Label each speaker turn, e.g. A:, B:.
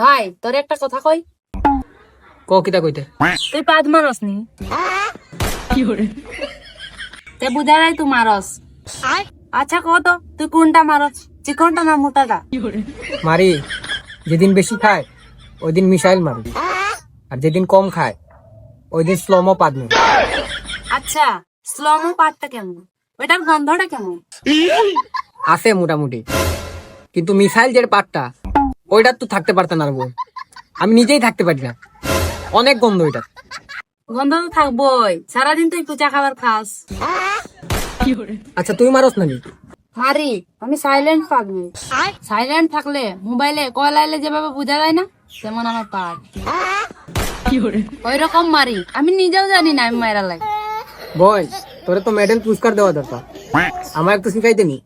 A: ভাই তোর একটা কথা কই?
B: ক কিতা কইতে?
A: তুই পাদ মারস নি? তে বুঝা যায় তুই মারস। আচ্ছা কহ তো তুই কোনটা মারস? চিকনটা না মোটাটা?
B: মারি যেদিন বেশি খায় ওই দিন মিসাইল মারবি আর যেদিন কম খায় ওই দিন স্লোমো পাদ মারি।
A: আচ্ছা স্লোমো পাটটা কেমন? ওইটার গন্ধটা কেমন?
B: আছে মোটামুটি। কিন্তু মিসাইল যে পাটটা ওইটা তো থাকতে পারতেন আর বোন আমি নিজেই থাকতে পারি না। অনেক গন্ধ ওইটা।
A: গন্ধ তো থাকবই। সারাদিন তুই পূজা খাবার খাস।
B: আচ্ছা তুই মারস নাকি?
A: মারি। আমি সাইলেন্ট পাগলি সাইলেন্ট থাকলে মোবাইলে কল আইলে যেভাবে বোঝা যায় না তেমন আমার পাট ওই রকম মারি। আমি নিজেও জানি না আমি মায়েরা লাগে।
B: বয় তোরে তো মেডেল পুরস্কার দেওয়া দরকার। আমার একটু শিখাইতে নি।